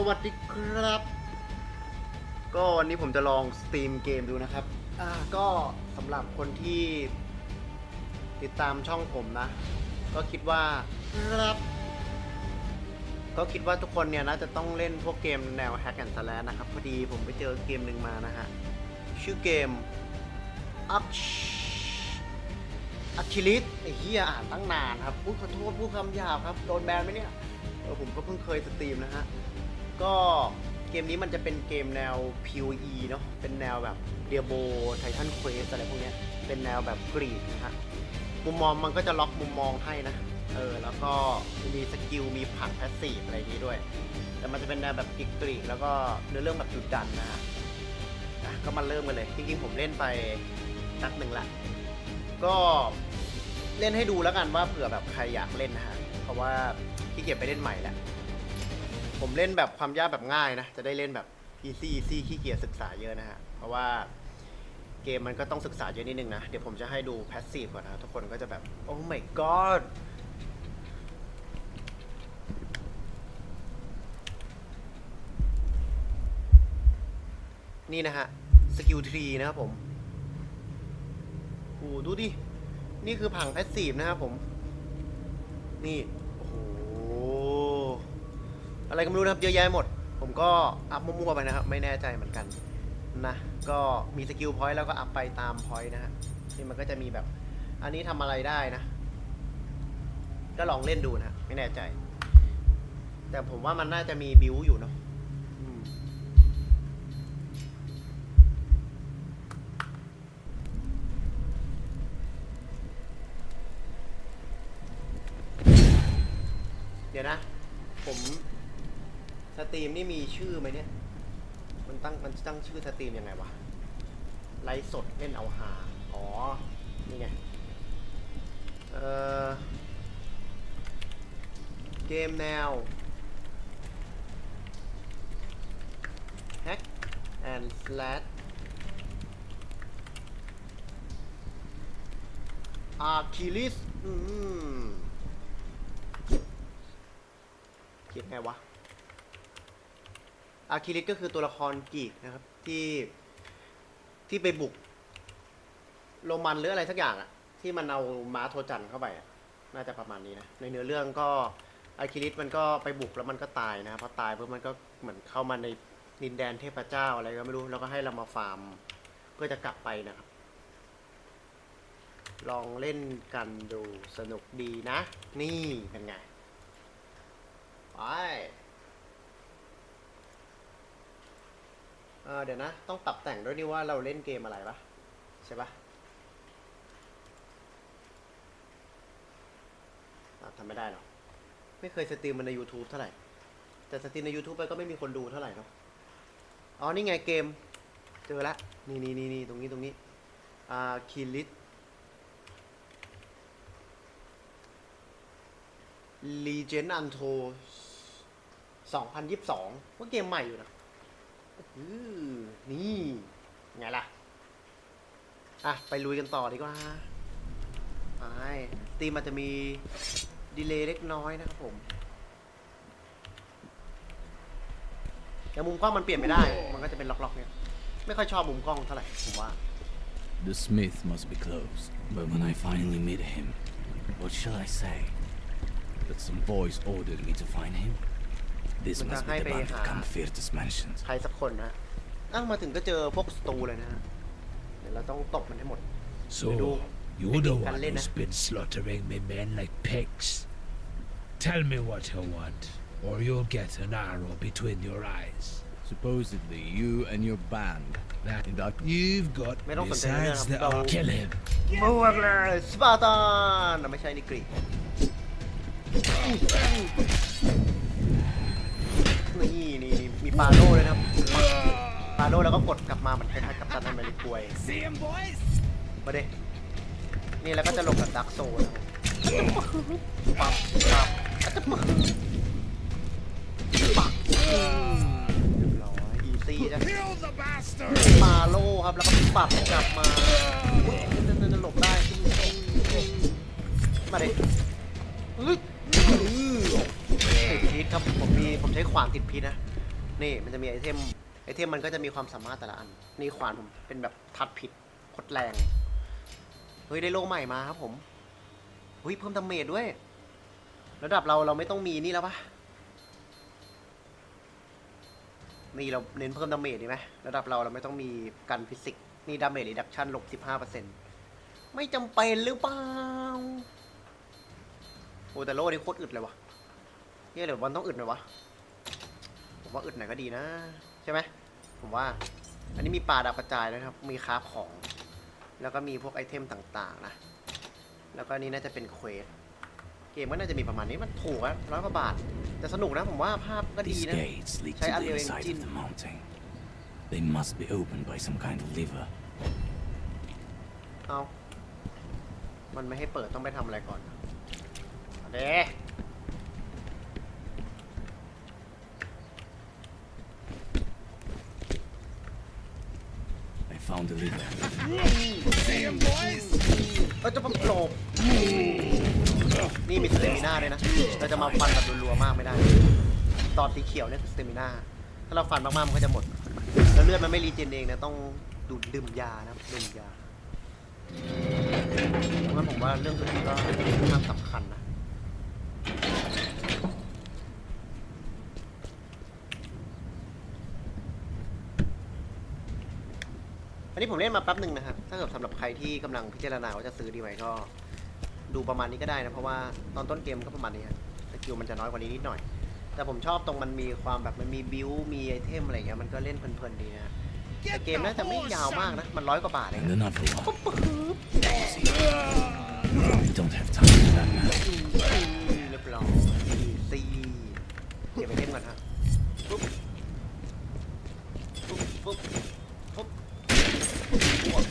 สวัสดีครับ ก็วันนี้ผมจะลองสตรีมเกมดูนะครับ อ่าก็สำหรับคนที่ติดตามช่องผมนะ ก็คิดว่าครับ ก็คิดว่าทุกคนเนี่ยน่าจะต้องเล่นพวกเกมแนว Hack and Slash นะครับ พอดีผมไปเจอเกมหนึ่งมานะฮะ ชื่อเกมอักอัคิลิสไอ้เหี้ยอ่านตั้งนานครับพูดขอโทษพูดคำหยาบครับ โดนแบนไหมเนี่ยเออผมก็เพิ่งเคยสตรีมนะฮะ ก็เกมนี้มันจะเป็นเกมแนว PoE เนาะเป็นแนวแบบเดียโบไททันเควสอะไรพวกเนี้ยเป็นแนวแบบกรีดนะฮะมุมมองมันก็จะล็อกมุมมองให้นะเออแล้วก็มีสกิลมีผังแพสซีฟอะไรนี้ด้วย แต่มันจะเป็นแนวแบบกรีดๆแล้วก็เนื้อเรื่องแบบดุดดันนะฮะอะก็มาเริ่มกันเลย จริงๆผมเล่นไปนักหนึ่งละ ก็เล่นให้ดูแล้วกันว่าเผื่อแบบใครอยากเล่นนะฮะ เพราะว่าขี้เกียจไปเล่นใหม่แหละ ผมเล่นแบบความยากแบบง่ายนะ จะได้เล่นแบบ easy easy ขี้เกียจศึกษาเยอะนะฮะ เพราะว่าเกมมันก็ต้องศึกษาเยอะนิดนึงนะ เดี๋ยวผมจะให้ดู passive ก่อนนะ ทุกคนก็จะแบบ โอ้ my god นี่นะฮะ สกิลทรีนะครับผมโอ้ดูดิ นี่คือผังแพสซีฟนะครับผม นี่ อะไรก็ไม่รู้นะครับเยอะแยะหมด ผมก็อัพมั่วๆไปนะครับ ไม่แน่ใจเหมือนกันนะ ก็มีสกิลพอยต์แล้วก็อัพไปตามพอยต์นะฮะนี่มันก็จะมีแบบ อันนี้ทำอะไรได้นะ ก็ลองเล่นดูนะไม่แน่ใจ แต่ผมว่ามันน่าจะมีบิวอยู่เนาะอืมเดี๋ยวนะ ผม สตรีมนี่มีชื่อไหมเนี่ย มันตั้งมันตั้งชื่อสตรีมยังไงวะ ไลฟ์สดเล่นเอาฮาอ๋อ นี่ไง เอ่อเกมแนว Hack and Slash Achilles อืมเขียนไงวะ อาคิริสก็คือตัวละครกรีกนะครับ ที่ที่ไปบุก โรมันหรืออะไรสักอย่างอะที่มันเอาม้าโทจันเข้าไปอะน่าจะประมาณนี้นะ ในเนื้อเรื่องก็อาคิริสมันก็ไปบุกแล้วมันก็ตายนะพอตายเพื่อมันก็เหมือนเข้ามาในดินแดนเทพเจ้าอะไรก็ไม่รู้ แล้วก็ให้เรามาฟาร์มเพื่อจะกลับไปนะครับ ลองเล่นกันดูสนุกดีนะ นี่เป็นไงไป เออเดี๋ยวนะ ต้องปรับแต่งด้วยนี่ว่าเราเล่นเกมอะไรปะใช่ปะทำไม่ได้หรอกไม่เคยสตรีมมันใน YouTube เท่าไหร่ แต่สตรีมใน YouTube ไปก็ไม่มีคนดูเท่าไหร่เนาะอ๋อ นี่ไงเกม เจอละ นี่นี่นี่นี่ตรงนี้ตรงนี้ อ่าคิลิส Legend Untold 2022ว่าเกมใหม่อยู่นะ อือนี่ไงล่ะ อะ ไปลุยกันต่อดีกว่าไปตีมอาจจะมีดีเลย์เล็กน้อยนะครับผมแต่มุมกล้องมันเปลี่ยนไม่ได้ มันก็จะเป็นล็อกๆ เนี่ย ไม่ค่อยชอบมุมกล้องเท่าไหร่ผมว่า The smith must be closed, but when I finally meet him, what shall I say? That some boys ordered me to find him? This Mình must đã be the hay band bị of hạ. Camfirtus Mansions. ใครสักคนนะอ้างมาถึงก็เจอพวกสตูเลยนะฮะเดี๋ยวเราต้องตบมันให้หมด So, you're Mình the định one cắn lên who's á. been slaughtering me men like pigs. Tell me what you want, or you'll get an arrow between your eyes. Supposedly, you and your band. That In that you've got Mày đâu cần thấy besides nữa, the đâu. ar- Kill him. บวกเลยสปาร์ตันไม่ใช่นิกรี ปาโล่เลยนะครับปาโล่แล้วก็กดกลับมาเหมือนคล้ายๆกับตันอเมริกวย See him, boys? มาดินี่แล้วก็จะลงกับดักโซนปับปับอาจจะปับปับอืมเรียบร้อยอีซี่จ้ะ Kill the bastard! มาโล่ครับแล้วก็ปัดกลับมาอุ๊ยนั่นๆๆหลบได้มาดิอื้ออื้อติดพิษครับผมมีผมใช้ขวานติดพิษนะ นี่มันจะมีไอเทมไอเทมมันก็จะมีความสามารถแต่ละอัน นี่ขวานผมเป็นแบบทัดผิดโคตรแรง เฮ้ยได้โล่ใหม่มาครับผมเฮ้ยเพิ่มดาเมจด้วย ระดับเราเราไม่ต้องมีนี่แล้วปะนี่เราเน้นเพิ่มดาเมจดีไหมระดับเราเราไม่ต้องมีกันฟิสิกส์นี่ดาเมจรีดักชันลบสิบห้าเปอร์เซ็นต์ไม่จำเป็นหรือเปล่าโอ้แต่โล่นี่โคตรอึดเลยวะเฮ้ยเดี๋ยววันต้องอึดไหน่อยวะ ผมว่าอึดหน่อยก็ดีนะ ใช่ไหมผมว่า อันนี้มีปลาดาวกระจายด้วยนะครับ มีคราฟของ แล้วก็มีพวกไอเทมต่างๆนะ แล้วก็อันนี้น่าจะเป็นเควส เกมก็น่าจะมีประมาณนี้มันถูกอะร้อยกว่าบาท แต่สนุกนะผมว่าภาพก็ดี These นะ gates lead to Say the Unreal inside Engine. of the mountain. They must be opened by some kind of lever. เอา มันไม่ให้เปิดต้องไปทำอะไรก่อนเอ เด้ I found the lever. เราจะมาโผล่นี่มีสเตมิน่าด้วยนะ เราจะมาฟันแบบรัวๆมากไม่ได้ ตอนสีเขียวเนี่ยคือสเตมิน่า ถ้าเราฟันมากๆมันก็จะหมด แล้วเลือดมันไม่รีเจนเองนะ ต้องดูดดื่มยานะดื่มยาเพราะงั้นผมว่าเรื่องอื่นก็ค่อนข้างสำคัญนะ อั นนี้ผมเล่นมาแป๊บหนึ่งนะครับ ถ้าเกิดสำหรับใครที่กำลังพิจารณาว่าจะซื้อดีไหมก็ ดูประมาณนี้ก็ได้นะ เพราะว่าตอนต้นเกมก็ประมาณนี้ฮะสกิลมันจะน้อยกว่านี้นิดหน่อย แต่ผมชอบตรงมันมีความแบบมันมีบิวมีไอเทมอะไรเงี้ยมันก็เล่นเพลินๆดีนะฮะแต่เกมน่าจะไม่ยาวมากนะ มันร้อยกว่าบาทเอง And นะ another one. I don't have time for that now. เรียบร้อยซีเก็บไอเทมก่อนฮะปุ๊บปุ๊บปุ๊บปุ๊บปุ๊บ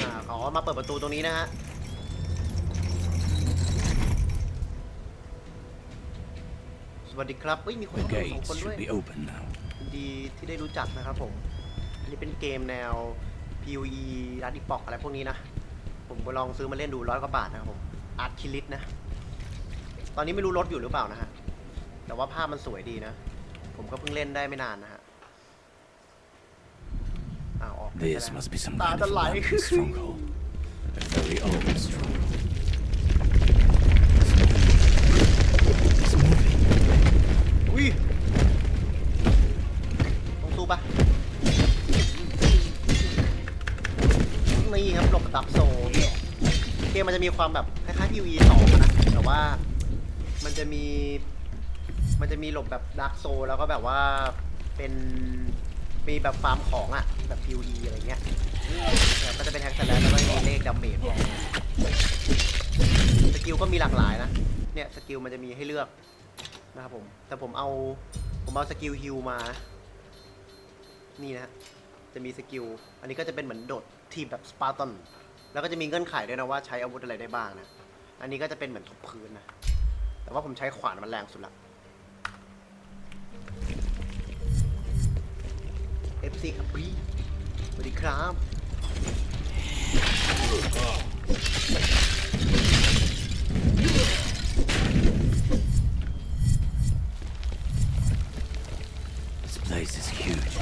อ่าขอมา เปิดประตูตรงนี้นะฮะ สวัสดีครับเอ้ย มีคน The เข้ามาสอง gates คนด้วย should be open now. ยินดีที่ได้รู้จักนะครับผม อันนี้เป็นเกมแนว PoE รัดอีปอกอะไรพวกนี้นะ ผมก็ลองซื้อมาเล่นดูร้อยกว่าบาทนะครับผม อาร์ตคิลิตนะ ตอนนี้ไม่รู้ลดอยู่หรือเปล่านะฮะ แต่ว่าภาพมันสวยดีนะ ผมก็เพิ่งเล่นได้ไม่นานนะฮะอ้าวออกไป This ซะแล้ว must be some ตา kind จะ of ไหล London stronghold. Very old stronghold. It's moving. อุ้ยต้องสู้ปะนี่ครับหลบดับโซเกมมันจะมีความแบบคล้ายๆ PoE 2อะนะ แต่ว่ามันจะมี มันจะมีหลบแบบดักโซแล้วก็แบบว่าเป็นมีแบบฟาร์มของอะแบบ PoE อะไรเงี้ย แล้วก็จะเป็นแฮกสแลนแล้วก็มีเลขดาเมจของสกิลก็มีหลากหลายนะ เนี่ยสกิลมันจะมีให้เลือกนะครับผม แต่ผมเอาผมเอาสกิลฮิลมานี่นะฮะจะมีสกิล อันนี้ก็จะเป็นเหมือนโดดทีมแบบสปาร์ตัน แล้วก็จะมีเงื่อนไขด้วยนะว่าใช้อาวุธอะไรได้บ้างนะ อันนี้ก็จะเป็นเหมือนทุบพื้นนะ แต่ว่าผมใช้ขวานมันแรงสุดละ FC ครับพี่สวัสดีครับ This place is huge.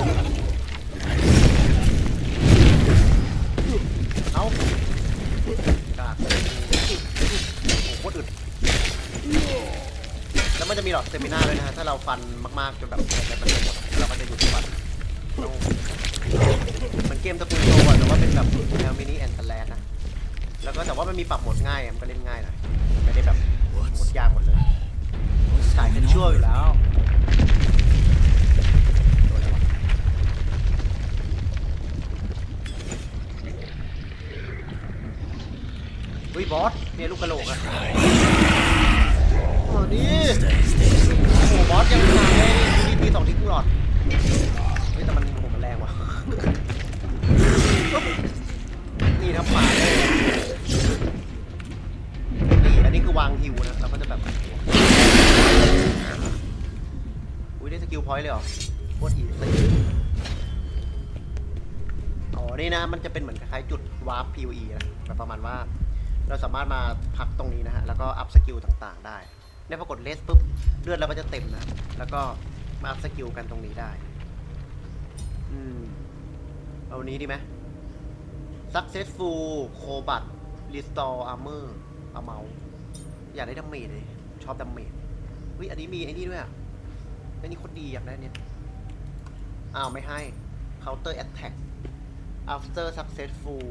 เอากากโอ้โหโคตรอึดแล้วมันจะมีหลอดสเตมิน่าด้วยนะฮะ ถ้าเราฟันมากๆจนแบบมันหมดเราก็จะหยุดฟันต้อง มันเกมตระกูลโซอะแต่ว่าเป็นแบบแนวมินิแอนด์แลนนะ แล้วก็แต่ว่ามันมีปรับโหมดง่ายอะมันก็เล่นง่ายหน่อยไม่ได้แบบโหมดยากหมดเลยสายเป็นชั่วอยู่แล้ววะเฮ้ยบอสเนี่ยลูกกระโหลกอะอ๋อนี่โอ้โหบอสยังหาได้ดีปีสองทิ้งหลอด เฮ้ยแต่มันโอ้โหมันแรงว่ะ นี่ครับป่าเลยนี่อันนี้คือวางฮิวนะเราก็จะแบบ อุ้ยได้สกิลพอยต์เลยเหรอโคตรอีซี่นี่นะ มันจะเป็นเหมือนคล้ายๆจุดวาร์ป PVE นะแบบประมาณว่า เราสามารถมาพักตรงนี้นะฮะ แล้วก็อัพสกิลต่างๆ ได้เนี่ยพอกดเลสปุ๊บ เลือดเราก็จะเต็มนะ แล้วก็มาอัพสกิลกันตรงนี้ได้ อืม เอานี้ดีไหม successful combat restore armor เอาเมา อยากได้ดาเมจเลยชอบดาเมจเฮ้ยอันนี้มีไอ้นี่ด้วยอะไอ้นี่โคตรดีอยากได้เนี่ยอ้าวไม่ให้ counter attack after successful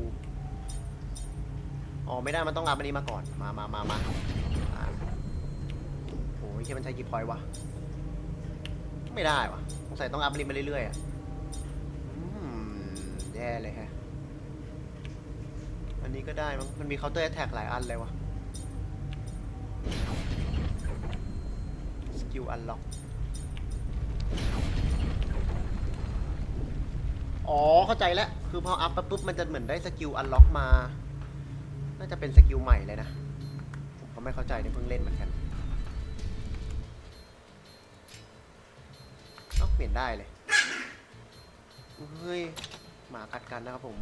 อ๋อไม่ได้มันต้องรับอันนี้มาก่อน มามามามาโอ้ยแค่มันใช้กี่พอยวะ ไม่ได้วะสงสัยต้องอัพอันนี้มาเรื่อยๆอะอืม่เลยฮะ อันนี้ก็ได้มั้ง มันมี counter attack หลายอันเลยวะ skill unlock อ๋อ เข้าใจแล้ว คือพออัพปุ๊บ มันจะเหมือนได้สกิลอันล็อกมา น่าจะเป็นสกิลใหม่เลยนะ ผมก็ไม่เข้าใจเนี่ยเพิ่งเล่นเหมือนกันเอ้าเปลี่ยนได้เลยเฮ้ย หมากัดกันนะครับผม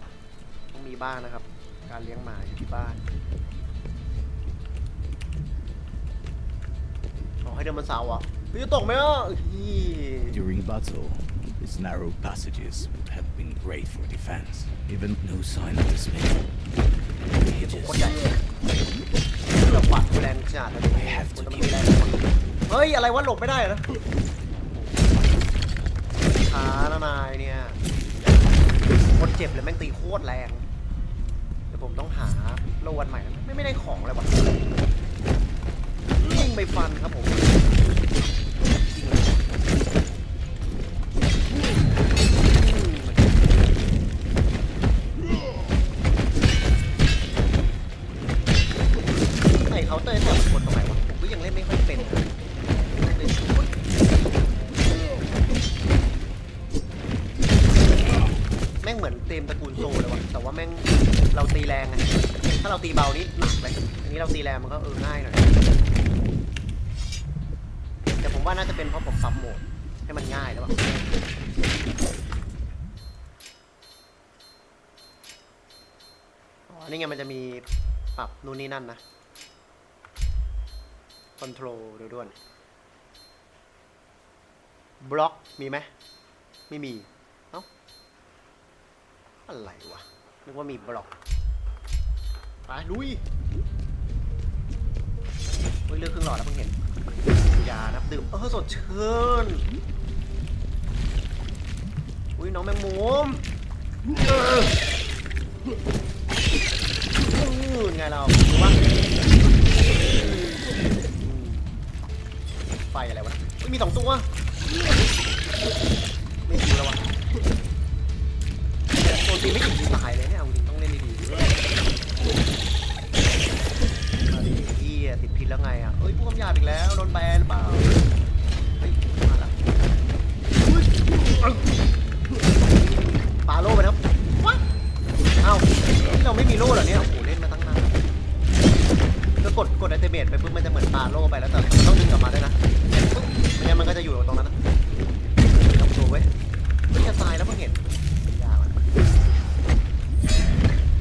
ต้องมีบ้างนะครับ การเลี้ยงหมาอยู่ที่บ้านอ๋อให้เดินบนเสาเหรอะพี่จะตกไหมอะอี During battle, these narrow passages would have been great for defense. Even no sign of the smith. โคตรใหญ่เกือบปัดแรงจัดเลย I have to มันต้อง kill มีแรงเฮ้ย อะไรวะหลบไม่ได้เหรอขาละนายเนี่ยโคนเจ็บเลยแม่งตีโคตรแรง เดี๋ยวผมต้องหาโลวันใหม่นะไม่ไม่ได้ของอะไรวะยิงไปฟันครับผม นี่ไงมันจะมีปรับนู่นนี่นั่นนะคอนโทรลเดี๋ยวด่วนบล็อกมีไหมไม่มี เอ้า อะไรวะ นึกว่ามีบล็อก ไปลุยเฮ้ยเลือกครึ่งหลอดแล้วเพิ่งเห็นยานะดื่ม เออสดชื่นอุ้ยน้องแมงมุมเออ ไงเราดูว่าไฟอะไรวะอุ๊ยมีสองตัว ก็กดกดไอเทเมตไปปุ๊บมันจะเหมือนปาโล่ไปแล้วแต่มันต้องดึงกลับมาด้วยนะปุ๊บไม่งั้นมันก็จะอยู่ตรงนั้นนะจับตัวเว้ยเฮ้ยจะตายแล้วเพิ่งเห็นยาก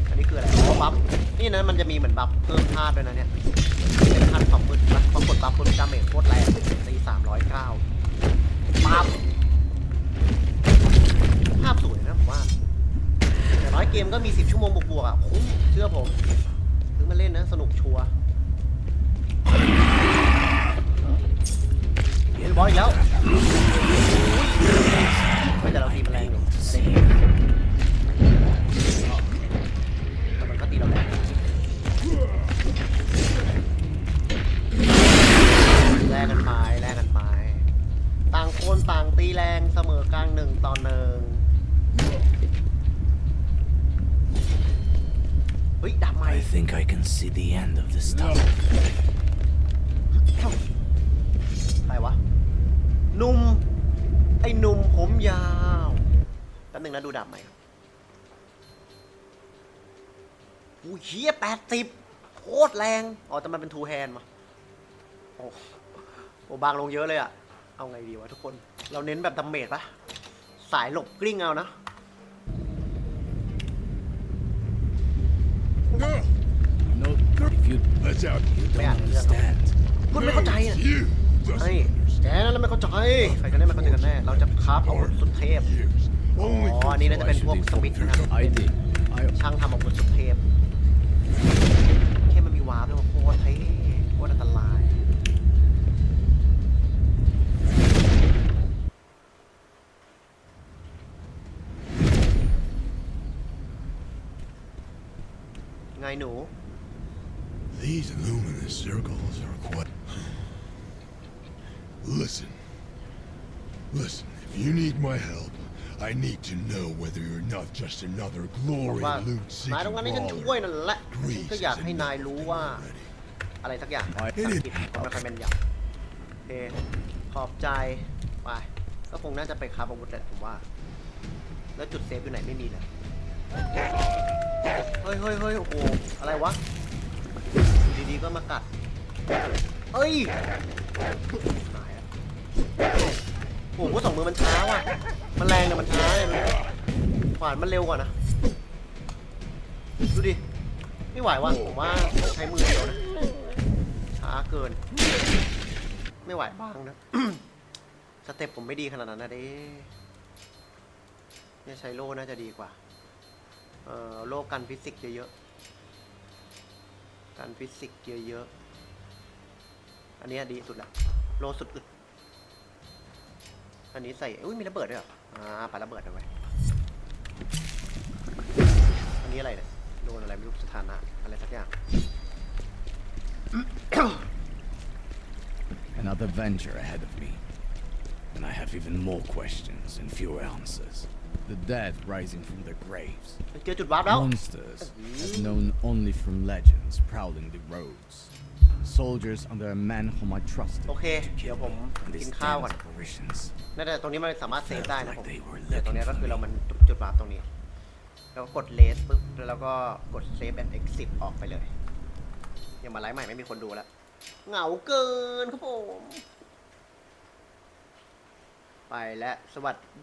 อันนี้คืออะไรอ๋อบัฟนี่นะมันจะมีเหมือนบัฟเพิ่มธาตุด้วยนะเนี่ยเป็นพันความมืดนะปรากฏปั๊บคนดาเมจโคตรแรงตีสามร้อยเก้าปั๊บภาพสวยนะผมว่าแต่น้อยเกมก็มีสิบชั่วโมงบวกๆอะคุ้มเชื่อผมถึงมาเล่นนะสนุกชัวร์ บอลอีกแล้วไม่แต่เราตีมันแรงอยู่ หนุ่มผมยาวแป๊บนึงนะดูดับไหมอู้เฮียแปดสิบโคตรแรง อ๋อ แต่มันเป็นทูแฮนด์มาโอ้โหบางลงเยอะเลยอะเอาไงดีวะทุกคน เราเน้นแบบดาเมจปะสายหลบกลิ้งเอานะไม่อ่านเรื่องคุณไม่เข้าใจอะ You ไอ้ยแกนั่นแหละไม่เข้าใจใครกันแน่ไม่เข้าใจกันแน่ เราจะคราฟอาวุธสุดเทพ อ๋อ อันนี้น่าจะเป็นพวกสมิธนะครับ I did. I ช่างทำอาวุธสุดเทพแค่มันมีวาร์ปด้วยโคตรเท่โคตรอันตราย ไงหนู These luminous circles are quite. Listen. Listen, if you need my help, I need to know whether you're not just another บอก glory ว่า loot นาย seeking ต้องการให้ฉันช่วย brawler. นั่นแหละฉันก็อยากให้นายรู้ว่า อะไรสักอย่างภาษาอังกฤษผมไม่ค่อยแม่นยำโอเค ขอบใจ ไป ก็คงน่าจะไปคราบอาวุธแหละผมว่า แล้วจุดเซฟอยู่ไหนไม่มีเลย เฮ้ยเฮ้ยเฮ้ยโอ้โห อะไรวะอยู่ดีๆก็มากัด เอ้ยหายแล้ว โอ้โหสองมือมันช้าว่ะ มันแรงแต่มันช้าเลยมันขวานมันเร็วกว่านะ ดูดิ ไม่ไหวว่ะผมว่าใช้มือเดียวนะ ช้าเกิน ไม่ไหวบ้างนะ สเต็ปผมไม่ดีขนาดนั้นนะเด้เนี่ยใช้โล่น่าจะดีกว่า เอ่อโล่กันฟิสิกส์เยอะๆ กันฟิสิกส์เยอะๆ อันนี้ดีสุดละ โล่สุดอึด อันนี้ใส่ อุ้ยมีระเบิดด้วยเหรอ อ่าปาระเบิดเอาไว้อันนี้อะไรเนี่ย โดนอะไรไม่รู้สถานะ อะไรสักอย่าง Another venture ahead of me. And I have even more questions and fewer answers. The dead rising from their graves. เจอจุดวาร์ปแล้ว Monsters as known only from legends prowling the roads. Soldiers under a man whom I trusted โอเค to เดี๋ยว kill ผม me and กิ his นข้าว den ก่อน of apparitions. น่าจะตรงนี้มันสามารถเซฟได้นะผม Like they were แต่ตรงเนี้ย looking ก็ for คือเรา me. มันจุดวาร์ปตรงนี้ แล้วก็กดเลสปุ๊บ แล้วก็กดเซฟแอนด์เอ็กซิออกไปเลยอย่ามาไลฟ์ใหม่ไม่มีคนดูแล้ว เหงาเกินครับผม ไปแล้ว สวัส